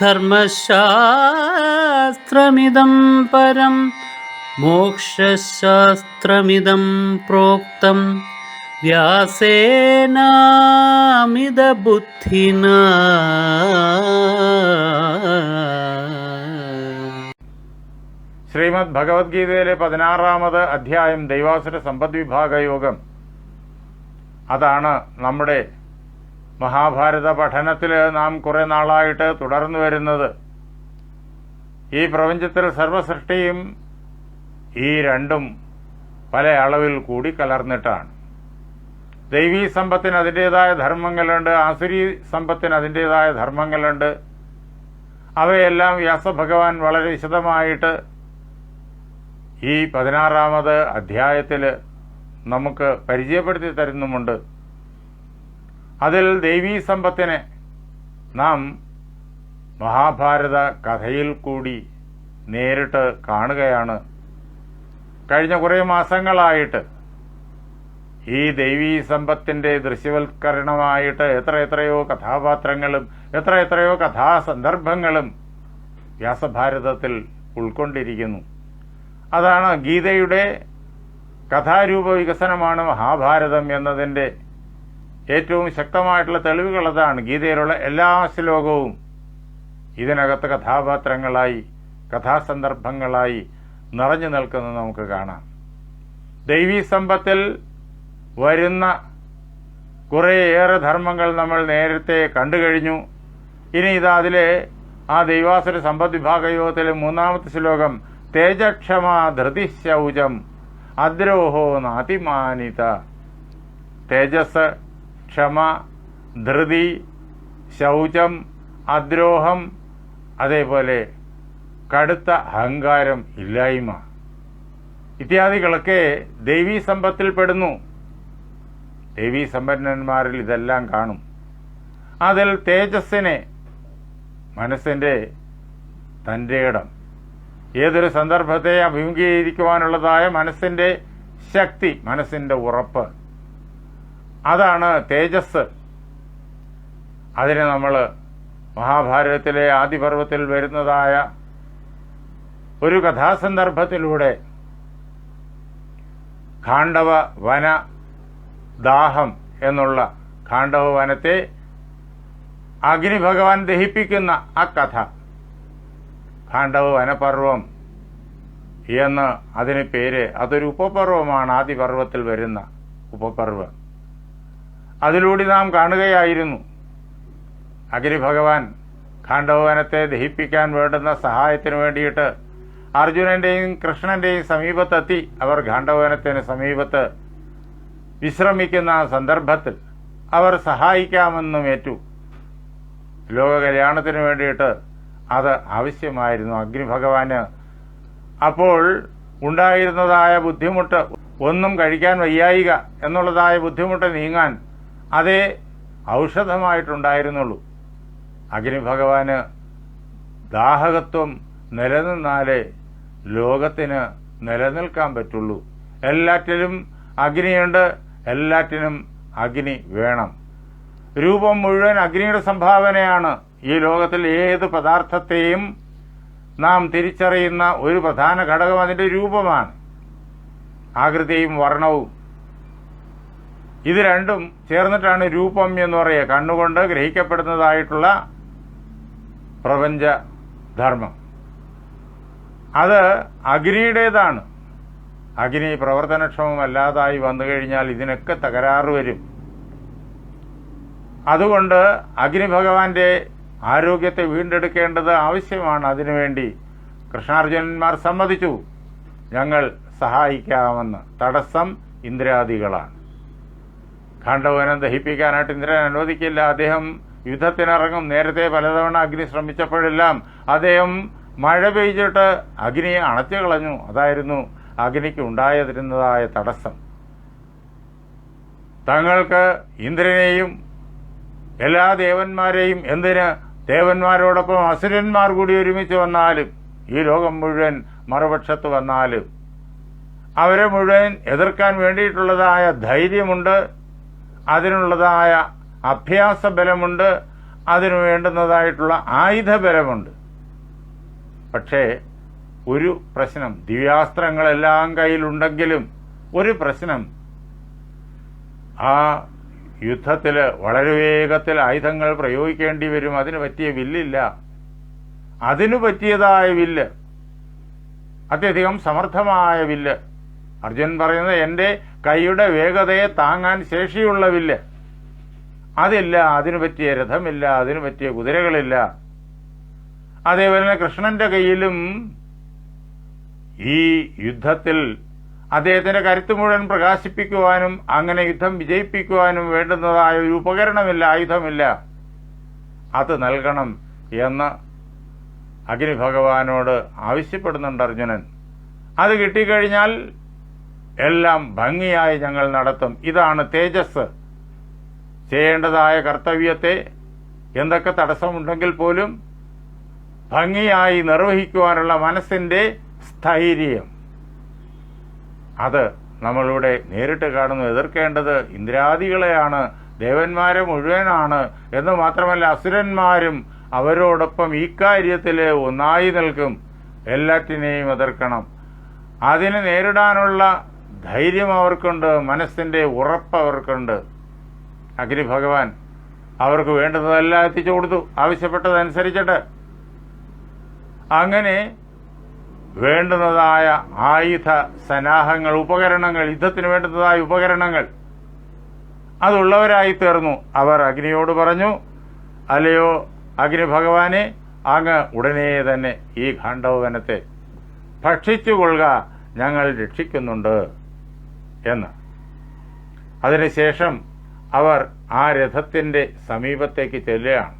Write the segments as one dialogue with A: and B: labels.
A: ധർമ്മശാസ്ത്രമിദം പരം മോക്ഷശാസ്ത്രമിതം പ്രോക്തം. വ്യാസേനാമിതബുദ്ധിനാ.
B: ശ്രീമദ് ഭഗവത്ഗീതയിലെ പതിനാറാമത് അധ്യായം ദൈവാസുര സമ്പദ് വിഭാഗ യോഗം അതാണ് നമ്മുടെ മഹാഭാരത പഠനത്തിൽ നാം കുറെ നാളായിട്ട് തുടർന്നു വരുന്നത്. ഈ പ്രപഞ്ചത്തിൽ സർവസൃഷ്ടിയും ഈ രണ്ടും പല അളവിൽ കൂടി കലർന്നിട്ടാണ്. ദൈവീ സമ്പത്തിന് അതിന്റെതായ ധർമ്മങ്ങളുണ്ട് ആസുരി സമ്പത്തിന് അതിന്റെതായ ധർമ്മങ്ങളുണ്ട്. അവയെല്ലാം വ്യാസഭഗവാൻ വളരെ വിശദമായിട്ട് ഈ പതിനാറാമത് അധ്യായത്തിൽ നമുക്ക് പരിചയപ്പെടുത്തി തരുന്നുമുണ്ട്. അതിൽ ദൈവീ സമ്പത്തിനെ നാം മഹാഭാരത കഥയിൽ കൂടി നേരിട്ട് കാണുകയാണ്. കഴിഞ്ഞ കുറേ മാസങ്ങളായിട്ട് ഈ ദൈവീ സമ്പത്തിന്റെ ദൃശ്യവൽക്കരണമായിട്ട് എത്ര എത്രയോ കഥാപാത്രങ്ങളും എത്ര എത്രയോ കഥാസന്ദർഭങ്ങളും വ്യാസഭാരതത്തിൽ ഉൾക്കൊണ്ടിരിക്കുന്നു. അതാണ് ഗീതയുടെ കഥാരൂപ വികസനമാണ് മഹാഭാരതം എന്നതിന്റെ ഏറ്റവും ശക്തമായിട്ടുള്ള തെളിവുകൾ അതാണ്. ഗീതയിലുള്ള എല്ലാ ശ്ലോകവും ഇതിനകത്ത് കഥാപാത്രങ്ങളായി കഥാസന്ദർഭങ്ങളായി നിറഞ്ഞു നിൽക്കുന്നത് നമുക്ക് കാണാം. ദൈവീ സമ്പത്തിൽ വരുന്ന കുറേയേറെ ധർമ്മങ്ങൾ നമ്മൾ നേരത്തെ കണ്ടു കഴിഞ്ഞു ഇനി ഇത് അതിലെ ആ ദൈവാസുര സമ്പദ് വിഭാഗ യോഗത്തിലെ മൂന്നാമത്തെ ശ്ലോകം തേജക്ഷമ ധൃതിശൗചം അദ്രോഹോ നാതിമാനിത. തേജസ് ക്ഷമ ധൃതി ശൗചം അദ്രോഹം അതേപോലെ കടുത്ത അഹങ്കാരം ഇല്ലായ്മ ഇത്യാദികളൊക്കെ ദൈവീ സമ്പത്തിൽപ്പെടുന്നു ദേവീ സമ്പന്നന്മാരിൽ ഇതെല്ലാം കാണും. അതിൽ തേജസ്സിനെ മനസ്സിന്റെ തന്റെ ഇടം. ഏതൊരു സന്ദർഭത്തെ അഭിമുഖീകരിക്കുവാനുള്ളതായ മനസ്സിന്റെ ശക്തി മനസ്സിന്റെ ഉറപ്പ്. അതാണ് തേജസ്. അതിനെ നമ്മൾ മഹാഭാരതത്തിലെ ആദിപർവത്തിൽ വരുന്നതായ ഒരു കഥാസന്ദർഭത്തിലൂടെ ഖാണ്ഡവ വന ദാഹം എന്നുള്ള ഖാണ്ഡവ വനത്തെ അഗ്നി ഭഗവാൻ ദഹിപ്പിക്കുന്ന ആ കഥ. ഖാണ്ഡവ വനപർവം എന്ന് അതിന് പേര്. അതൊരു ഉപപർവമാണ് ആദിപർവത്തിൽ വരുന്ന ഉപപർവം അതിലൂടെ നാം കാണുകയായിരുന്നു. അഗ്നിഭഗവാൻ ഖാണ്ഡവനത്തെ ദഹിപ്പിക്കാൻ വേണ്ടുന്ന സഹായത്തിന് വേണ്ടിയിട്ട് അർജുനന്റെയും കൃഷ്ണന്റെയും സമീപത്തെത്തി അവർ ഖാണ്ഡവനത്തിന് സമീപത്ത് വിശ്രമിക്കുന്ന സന്ദർഭത്തിൽ അവർ സഹായിക്കാമെന്നും ഏറ്റു. ലോക കല്യാണത്തിന് വേണ്ടിയിട്ട് അത് ആവശ്യമായിരുന്നു അഗ്നിഭഗവാന് അപ്പോൾ ഉണ്ടായിരുന്നതായ ബുദ്ധിമുട്ട് ഒന്നും കഴിക്കാൻ വയ്യായിക എന്നുള്ളതായ ബുദ്ധിമുട്ട് നീങ്ങാൻ അതേ ഔഷധമായിട്ടുണ്ടായിരുന്നുള്ളൂ. അഗ്നിഭഗവാന് ദാഹകത്വം നിലനിന്നാലേ ലോകത്തിന് നിലനിൽക്കാൻ പറ്റുള്ളൂ. എല്ലാറ്റിലും അഗ്നിയുണ്ട് എല്ലാറ്റിനും അഗ്നി വേണം. രൂപം മുഴുവൻ അഗ്നിയുടെ സംഭാവനയാണ്. ഈ ലോകത്തിൽ ഏത് പദാർത്ഥത്തെയും നാം തിരിച്ചറിയുന്ന ഒരു പ്രധാന ഘടകം അതിന്റെ രൂപമാണ്. ആകൃതിയും വർണവും ഇത് രണ്ടും ചേർന്നിട്ടാണ് രൂപം എന്ന് പറയുക. കണ്ണുകൊണ്ട് ഗ്രഹിക്കപ്പെടുന്നതായിട്ടുള്ള പ്രപഞ്ച ധർമ്മം. അത് അഗ്നിയുടേതാണ്. അഗ്നി പ്രവർത്തനക്ഷമമല്ലാതായി വന്നു കഴിഞ്ഞാൽ ഇതിനൊക്കെ തകരാറ് വരും. അതുകൊണ്ട് അഗ്നി ഭഗവാന്റെ ആരോഗ്യത്തെ വീണ്ടെടുക്കേണ്ടത് ആവശ്യമാണ്. അതിനുവേണ്ടി കൃഷ്ണാർജുനന്മാർ സമ്മതിച്ചു. ഞങ്ങൾ സഹായിക്കാമെന്ന്. തടസ്സം ഇന്ദ്രാദികളാണ്. ഖാണ്ഡവനം ദഹിപ്പിക്കാനായിട്ട് ഇന്ദ്രൻ അനുവദിക്കില്ല. അദ്ദേഹം യുദ്ധത്തിനിറങ്ങും. നേരത്തെ പലതവണ അഗ്നി ശ്രമിച്ചപ്പോഴെല്ലാം അദ്ദേഹം മഴ പെയ്തിട്ട് അഗ്നിയെ അണച്ചു കളഞ്ഞു. അതായിരുന്നു അഗ്നിക്ക് ഉണ്ടായിരുന്നതായ തടസ്സം. തങ്ങൾക്ക് ഇന്ദ്രനെയും എല്ലാ ദേവന്മാരെയും എന്തിന്? ദേവന്മാരോടൊപ്പം അസുരന്മാർ കൂടി ഒരുമിച്ച് വന്നാലും ഈ ലോകം മുഴുവൻ മറുപക്ഷത്ത് വന്നാലും അവരെ മുഴുവൻ എതിർക്കാൻ വേണ്ടിയിട്ടുള്ളതായ ധൈര്യമുണ്ട്. അതിനുള്ളതായ അഭ്യാസ ബലമുണ്ട് അതിനു വേണ്ടുന്നതായിട്ടുള്ള ആയുധ ബലമുണ്ട് പക്ഷേ ഒരു പ്രശ്നം ദിവ്യാസ്ത്രങ്ങളെല്ലാം കയ്യിലുണ്ടെങ്കിലും ഒരു പ്രശ്നം ആ യുദ്ധത്തിൽ വളരെ വേഗത്തിൽ ആയുധങ്ങൾ പ്രയോഗിക്കേണ്ടി വരും അതിന് പറ്റിയ വില്ലില്ല. അതിനു പറ്റിയതായ വില്ല് അത്യധികം സമർത്ഥമായ വില്ല് അർജുൻ പറയുന്നത് എന്റെ കൈയുടെ വേഗതയെ താങ്ങാൻ ശേഷിയുള്ള വില്ല്. അതില്ല അതിനു പറ്റിയ രഥമില്ല അതിനു പറ്റിയ കുതിരകളില്ല. അതേപോലെ തന്നെ കൃഷ്ണന്റെ കയ്യിലും ഈ യുദ്ധത്തിൽ അദ്ദേഹത്തിന്റെ കരുത്ത് മുഴുവൻ പ്രകാശിപ്പിക്കുവാനും അങ്ങനെ യുദ്ധം വിജയിപ്പിക്കുവാനും വേണ്ടുന്നതായ ഒരു ഉപകരണമില്ല ആയുധമില്ല. അത് നൽകണം എന്ന് അഗ്നി ഭഗവാനോട് ആവശ്യപ്പെടുന്നുണ്ട് അർജുനൻ. അത് കിട്ടിക്കഴിഞ്ഞാൽ എല്ലാം ഭംഗിയായി ഞങ്ങൾ നടത്തും. ഇതാണ് തേജസ്. ചെയ്യേണ്ടതായ കർത്തവ്യത്തെ എന്തൊക്കെ തടസ്സമുണ്ടെങ്കിൽ പോലും ഭംഗിയായി നിർവഹിക്കുവാനുള്ള മനസ്സിന്റെ സ്ഥൈര്യം. അത് നമ്മളിവിടെ നേരിട്ട് കാണുന്നു. എതിർക്കേണ്ടത് ഇന്ദ്രാദികളെയാണ്. ദേവന്മാരെ മുഴുവനാണ്. എന്ന് മാത്രമല്ല അസുരന്മാരും അവരോടൊപ്പം ഇക്കാര്യത്തിൽ ഒന്നായി നിൽക്കും. എല്ലാറ്റിനെയും എതിർക്കണം. അതിനെ നേരിടാനുള്ള ധൈര്യം അവർക്കുണ്ട് മനസ്സിന്റെ ഉറപ്പ് അവർക്കുണ്ട്. അഗ്നി ഭഗവാൻ അവർക്ക് വേണ്ടതെല്ലാം എത്തിച്ചു കൊടുത്തു. ആവശ്യപ്പെട്ടതനുസരിച്ചിട്ട്. അങ്ങനെ വേണ്ടുന്നതായ ആയുധ സനാഹങ്ങൾ ഉപകരണങ്ങൾ യുദ്ധത്തിന് വേണ്ടുന്നതായ ഉപകരണങ്ങൾ അതുള്ളവരായി തീർന്നു. അവർ അഗ്നിയോട് പറഞ്ഞു അല്ലയോ അഗ്നി ഭഗവാനെ അങ്ങ് ഉടനെ തന്നെ ഈ ഖാണ്ഡവനത്തെ ഭക്ഷിച്ചുകൊള്ളുക. ഞങ്ങൾ രക്ഷിക്കുന്നുണ്ട് എന്ന്. അതിനുശേഷം അവർ ആ രഥത്തിന്റെ സമീപത്തേക്ക് ചെല്ലുകയാണ്.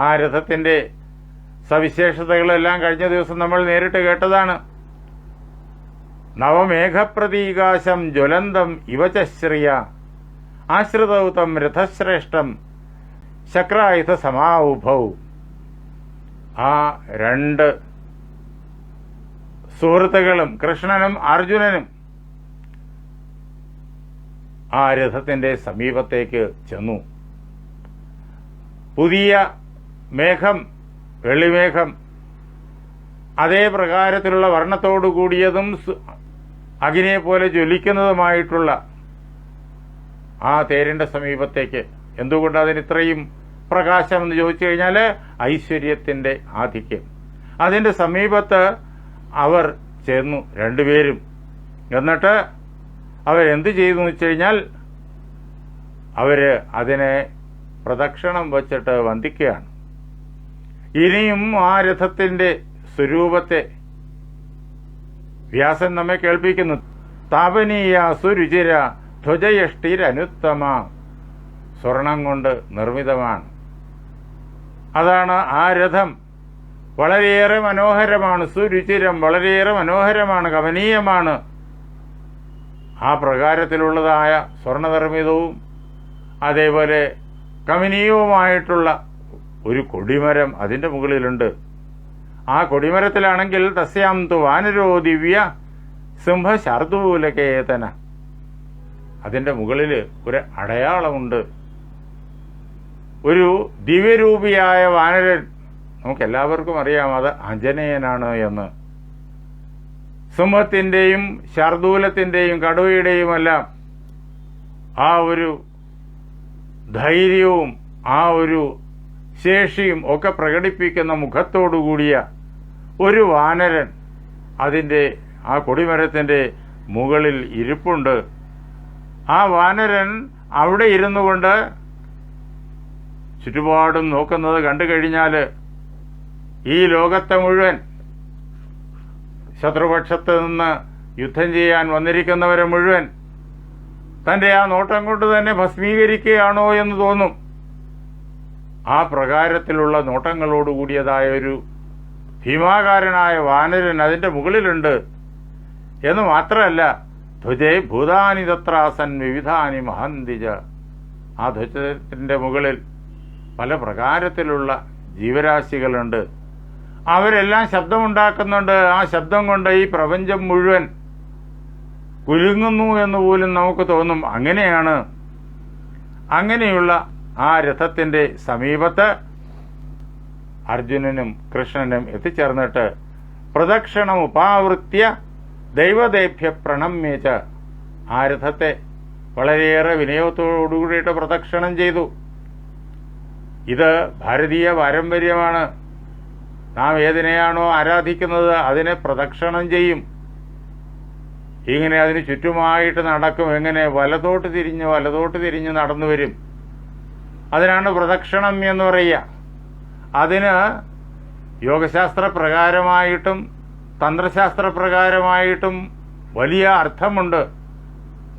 B: ആ രഥത്തിന്റെ സവിശേഷതകളെല്ലാം കഴിഞ്ഞ ദിവസം നമ്മൾ നേരിട്ട് കേട്ടതാണ്. നവമേഘപ്രതീകാശം ജ്വലന്തം ഇവചശ്രിയ ആശ്രിതൗതം രഥശ്രേഷ്ഠം ശക്രായുധ സമാവുഭൗ. ആ രണ്ട് സുഹൃത്തുക്കളും കൃഷ്ണനും അർജുനനും ആ രഥത്തിന്റെ സമീപത്തേക്ക് ചെന്നു. പുതിയ മേഘം വെള്ളിമേഘം അതേ പ്രകാരത്തിലുള്ള വർണത്തോടു കൂടിയതും അഗ്നിയെ പോലെ ജ്വലിക്കുന്നതുമായിട്ടുള്ള ആ തേരിന്റെ സമീപത്തേക്ക്. എന്തുകൊണ്ട് അതിന് ഇത്രയും പ്രകാശം എന്ന് ചോദിച്ചു കഴിഞ്ഞാൽ ഐശ്വര്യത്തിന്റെ ആധിക്യം. അതിന്റെ സമീപത്ത് അവർ ചേർന്നു രണ്ടുപേരും. എന്നിട്ട് അവരെന്ത് ചെയ്തു എന്ന് വെച്ച് കഴിഞ്ഞാൽ അവർ അതിനെ പ്രദക്ഷിണം വച്ചിട്ട് വന്ദിക്കുകയാണ്. ഇനിയും ആ രഥത്തിന്റെ സ്വരൂപത്തെ വ്യാസൻ നമ്മെ കേൾപ്പിക്കുന്നു. താപനീയ സുരുചിര ധ്വജയഷ്ടിരനുത്തമ സ്വർണം കൊണ്ട് നിർമ്മിതമാണ്. അതാണ് ആ രഥം. വളരെയേറെ മനോഹരമാണ്. സുരുചിരം വളരെയേറെ മനോഹരമാണ് കമനീയമാണ്. ആ പ്രകാരത്തിലുള്ളതായ സ്വർണനിർമ്മിതവും അതേപോലെ കമനീയവുമായിട്ടുള്ള ഒരു കൊടിമരം അതിന്റെ മുകളിലുണ്ട്. ആ കൊടിമരത്തിലാണെങ്കിൽ തസ്യാം തു വാനരോ ദിവ്യ സിംഹശാർദൂലകേതന അതിന്റെ മുകളിൽ ഒരു അടയാളമുണ്ട്. ഒരു ദിവ്യരൂപിയായ വാനരൻ നമുക്ക് എല്ലാവർക്കും അറിയാം അത് അഞ്ജനേയനാണ് എന്ന്. സിംഹത്തിന്റെയും ശർദൂലത്തിന്റെയും കടുവയുടെയും എല്ലാം ആ ഒരു ധൈര്യവും ആ ഒരു ശേഷിയും ഒക്കെ പ്രകടിപ്പിക്കുന്ന മുഖത്തോടുകൂടിയ ഒരു വാനരൻ അതിന്റെ ആ കൊടിമരത്തിന്റെ മുകളിൽ ഇരിപ്പുണ്ട്. ആ വാനരൻ അവിടെ ഇരുന്നു കൊണ്ട് ചുറ്റുപാടും നോക്കുന്നത് കണ്ടു കഴിഞ്ഞാൽ ഈ ലോകത്തെ മുഴുവൻ ശത്രുപക്ഷത്ത് നിന്ന് യുദ്ധം ചെയ്യാൻ വന്നിരിക്കുന്നവരെ മുഴുവൻ തന്റെ ആ നോട്ടം കൊണ്ട് തന്നെ ഭസ്മീകരിക്കുകയാണോ എന്ന് തോന്നും. ആ പ്രകാരത്തിലുള്ള നോട്ടങ്ങളോടുകൂടിയതായ ഒരു ഭീമാകാരനായ വാനരൻ അതിന്റെ മുകളിലുണ്ട് എന്ന് മാത്രമല്ല ധ്വജേ ഭൂതാനി തത്രാസൻ വിവിധാനി മഹന്തിജ. ആ ധ്വജത്തിന്റെ മുകളിൽ പല പ്രകാരത്തിലുള്ള ജീവരാശികളുണ്ട്. അവരെല്ലാം ശബ്ദമുണ്ടാക്കുന്നുണ്ട്. ആ ശബ്ദം കൊണ്ട് ഈ പ്രപഞ്ചം മുഴുവൻ കുലുങ്ങുന്നു എന്ന് പോലും നമുക്ക് തോന്നും. അങ്ങനെയാണ് അങ്ങനെയുള്ള ആ രഥത്തിന്റെ സമീപത്ത് അർജുനനും കൃഷ്ണനും എത്തിച്ചേർന്നിട്ട് പ്രദക്ഷിണം ഉപാവൃത്യ ദൈവദേഭ്യ പ്രണമ്യച്ച ആ രഥത്തെ വളരെയേറെ വിനയത്തോടുകൂടിയിട്ട് പ്രദക്ഷിണം ചെയ്തു. ഇത് ഭാരതീയ പാരമ്പര്യമാണ്. നാം ഏതിനെയാണോ ആരാധിക്കുന്നത് അതിനെ പ്രദക്ഷിണം ചെയ്യും. ഇങ്ങനെ അതിന് ചുറ്റുമായിട്ട് നടക്കും. എങ്ങനെ വലതോട്ട് തിരിഞ്ഞ് വലതോട്ട് തിരിഞ്ഞ് നടന്നു വരും. അതിനാണ് പ്രദക്ഷിണം എന്ന് പറയുക. അതിന് യോഗശാസ്ത്ര പ്രകാരമായിട്ടും തന്ത്രശാസ്ത്ര പ്രകാരമായിട്ടും വലിയ അർത്ഥമുണ്ട്.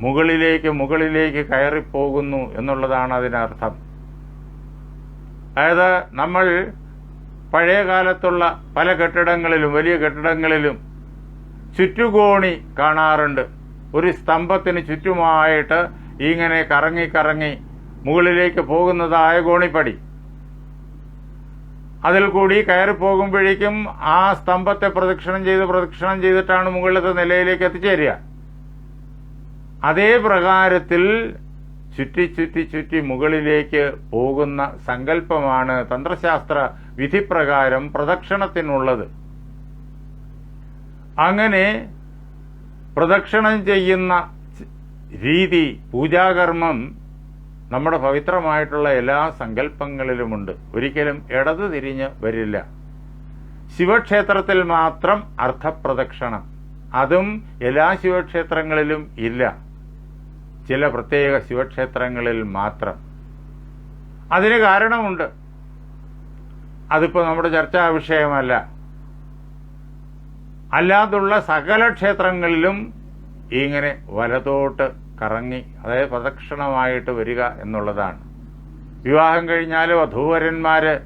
B: മുകളിലേക്ക് മുകളിലേക്ക് കയറിപ്പോകുന്നു എന്നുള്ളതാണ് അതിനർത്ഥം. അതായത് നമ്മൾ പഴയ കാലത്തുള്ള പല കെട്ടിടങ്ങളിലും വലിയ കെട്ടിടങ്ങളിലും ചുറ്റുകോണി കാണാറുണ്ട്. ഒരു സ്തംഭത്തിന് ചുറ്റുമായിട്ട് ഇങ്ങനെ കറങ്ങി കറങ്ങി മുകളിലേക്ക് പോകുന്നതായ കോണിപ്പടി. അതിൽ കൂടി കയറി പോകുമ്പോഴേക്കും ആ സ്തംഭത്തെ പ്രദക്ഷിണം ചെയ്ത് പ്രദക്ഷിണം ചെയ്തിട്ടാണ് മുകളിലത്തെ നിലയിലേക്ക് എത്തിച്ചേരുക. അതേ പ്രകാരത്തിൽ ചുറ്റി ചുറ്റി ചുറ്റി മുകളിലേക്ക് പോകുന്ന സങ്കല്പമാണ് തന്ത്രശാസ്ത്ര വിധിപ്രകാരം പ്രദക്ഷിണത്തിനുള്ളത്. അങ്ങനെ പ്രദക്ഷിണം ചെയ്യുന്ന രീതി പൂജാകർമ്മം നമ്മുടെ പവിത്രമായിട്ടുള്ള എല്ലാ സങ്കല്പങ്ങളിലുമുണ്ട്. ഒരിക്കലും ഇടതു തിരിഞ്ഞ് വരില്ല. ശിവക്ഷേത്രത്തിൽ മാത്രം അർത്ഥപ്രദക്ഷിണം. അതും എല്ലാ ശിവക്ഷേത്രങ്ങളിലും ഇല്ല. ചില പ്രത്യേക ശിവക്ഷേത്രങ്ങളിൽ മാത്രം. അതിന് കാരണമുണ്ട്. അതിപ്പോൾ നമ്മുടെ ചർച്ചാ വിഷയമല്ല. അല്ലാതുള്ള സകല ക്ഷേത്രങ്ങളിലും ഇങ്ങനെ വലതോട്ട് കറങ്ങി അതായത് പ്രദക്ഷിണമായിട്ട് വരിക എന്നുള്ളതാണ്. വിവാഹം കഴിഞ്ഞാൽ വധൂവരന്മാർ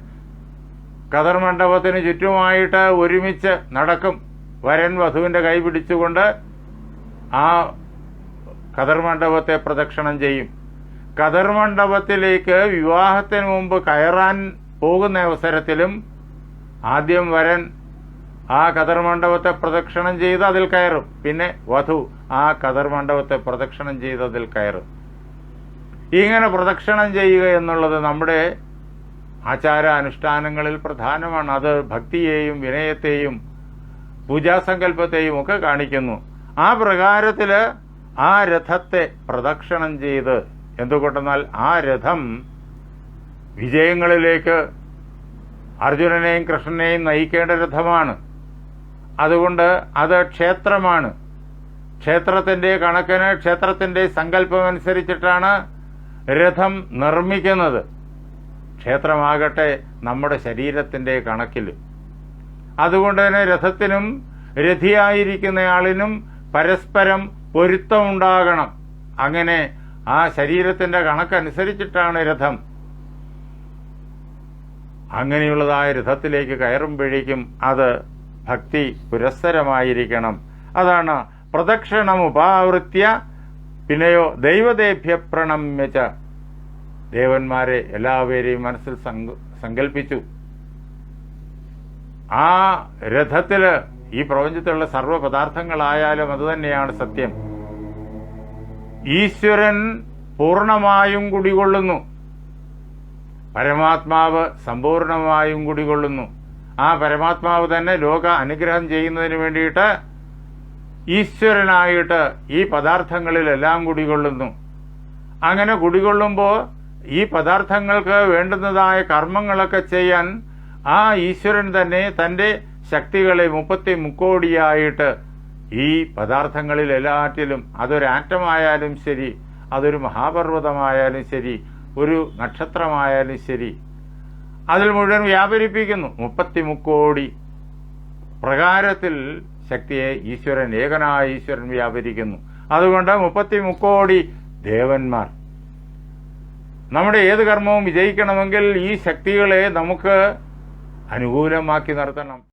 B: കതർ മണ്ഡപത്തിന് ചുറ്റുമായിട്ട് ഒരുമിച്ച് നടക്കും. വരൻ വധുവിന്റെ കൈ പിടിച്ചുകൊണ്ട് ആ കതർ മണ്ഡപത്തെ പ്രദക്ഷിണം ചെയ്യും. കതർമണ്ഡപത്തിലേക്ക് വിവാഹത്തിന് മുമ്പ് കയറാൻ പോകുന്ന അവസരത്തിലും ആദ്യം വരൻ ആ കതർമണ്ഡപത്തെ പ്രദക്ഷിണം ചെയ്ത് അതിൽ കയറും. പിന്നെ വധു ആ കതർമണ്ഡപത്തെ പ്രദക്ഷിണം ചെയ്ത് അതിൽ കയറും. ഇങ്ങനെ പ്രദക്ഷിണം ചെയ്യുക എന്നുള്ളത് നമ്മുടെ ആചാര അനുഷ്ഠാനങ്ങളിൽ പ്രധാനമാണ്. അത് ഭക്തിയെയും വിനയത്തെയും പൂജാസങ്കല്പത്തെയും ഒക്കെ കാണിക്കുന്നു. ആ പ്രകാരത്തിൽ ആ രഥത്തെ പ്രദക്ഷിണം ചെയ്ത് എന്തുകൊണ്ടെന്നാൽ ആ രഥം വിജയങ്ങളിലേക്ക് അർജുനനെയും കൃഷ്ണനെയും നയിക്കേണ്ട രഥമാണ്. അതുകൊണ്ട് അത് ക്ഷേത്രമാണ്. ക്ഷേത്രത്തിന്റെ കണക്കിന് ക്ഷേത്രത്തിന്റെ സങ്കല്പമനുസരിച്ചിട്ടാണ് രഥം നിർമ്മിക്കുന്നത്. ക്ഷേത്രമാകട്ടെ നമ്മുടെ ശരീരത്തിന്റെ കണക്കിൽ അതുകൊണ്ട് തന്നെ രഥത്തിനും രഥിയായിരിക്കുന്നയാളിനും പരസ്പരം പൊരുത്തമുണ്ടാകണം. അങ്ങനെ ആ ശരീരത്തിന്റെ കണക്കനുസരിച്ചിട്ടാണ് രഥം. അങ്ങനെയുള്ളതായ രഥത്തിലേക്ക് കയറുമ്പോഴേക്കും അത് ഭക്തി പുരസ്സരമായിരിക്കണം. അതാണ് പ്രദക്ഷിണം ഉപാവൃത്യ പിന്നെയോ ദൈവദേഭ്യ പ്രണമ്യച്ച ദേവന്മാരെ എല്ലാവരെയും മനസ്സിൽ സങ്കല്പിച്ചു ആ രഥത്തിൽ ഈ പ്രപഞ്ചത്തിലുള്ള സർവ പദാർത്ഥങ്ങളായാലും അതുതന്നെയാണ് സത്യം. ഈശ്വരൻ പൂർണമായും കുടികൊള്ളുന്നു. പരമാത്മാവ് സമ്പൂർണമായും കുടികൊള്ളുന്നു. ആ പരമാത്മാവ് തന്നെ ലോക അനുഗ്രഹം ചെയ്യുന്നതിന് വേണ്ടിയിട്ട് ഈശ്വരനായിട്ട് ഈ പദാർത്ഥങ്ങളിലെല്ലാം കുടികൊള്ളുന്നു. അങ്ങനെ കുടികൊള്ളുമ്പോൾ ഈ പദാർത്ഥങ്ങൾക്ക് വേണ്ടുന്നതായ കർമ്മങ്ങളൊക്കെ ചെയ്യാൻ ആ ഈശ്വരൻ തന്നെ തന്റെ ശക്തികളെ മുപ്പത്തി മുക്കോടിയായിട്ട് ഈ പദാർത്ഥങ്ങളിൽ എല്ലാറ്റിലും അതൊരു ആറ്റമായാലും ശരി അതൊരു മഹാപർവതമായാലും ശരി ഒരു നക്ഷത്രമായാലും ശരി അതിൽ മുഴുവൻ വ്യാപരിപ്പിക്കുന്നു. മുപ്പത്തി മുക്കോടി പ്രകാരത്തിൽ ശക്തിയെ ഈശ്വരൻ ഏകനായ ഈശ്വരൻ വ്യാപരിക്കുന്നു. അതുകൊണ്ട് മുപ്പത്തി മുക്കോടി ദേവന്മാർ. നമ്മുടെ ഏത് കർമ്മവും വിജയിക്കണമെങ്കിൽ ഈ ശക്തികളെ നമുക്ക് അനുകൂലമാക്കി നിർത്തണം.